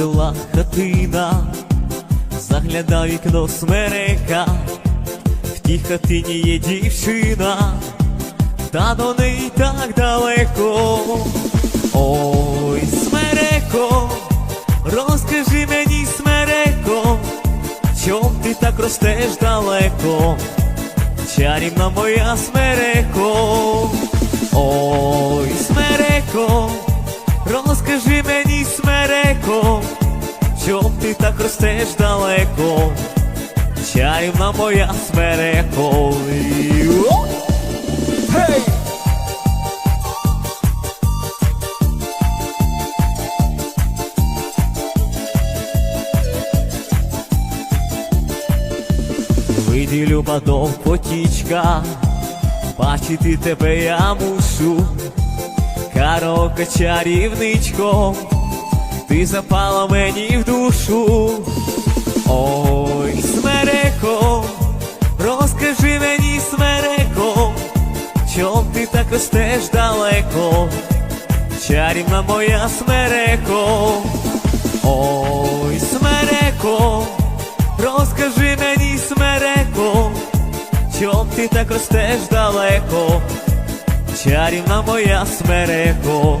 села хатина, загляда вікно смерека, в тій хатині є дівчина, та до неї так далеко. Ой, смереко, розкажи мені, смереко, чом ти так ростеш далеко? Чарівна моя смереко, ой, смереко, розкажи мені, смереко, чом ти так ростеш далеко? Чарівна моя смереко. І- о! Гей! Люба до потічка, бачити тебе я мушу, карока чарівничко, ти запала мені в душу. Ой, смереко, розкажи мені, смереко, чом ти так ростеш далеко, чарівна моя смереко, ой, смереко, розкажи мені, смереко, чом ти так ростеш далеко, чарівна моя смереко.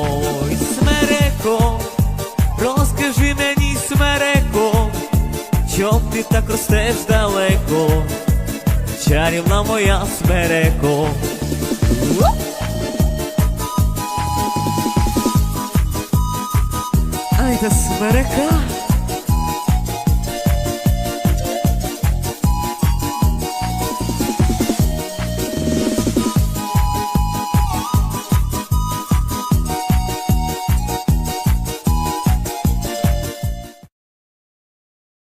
ти так ростеш далеко, чарівна моя смереко. Ай, та смерека.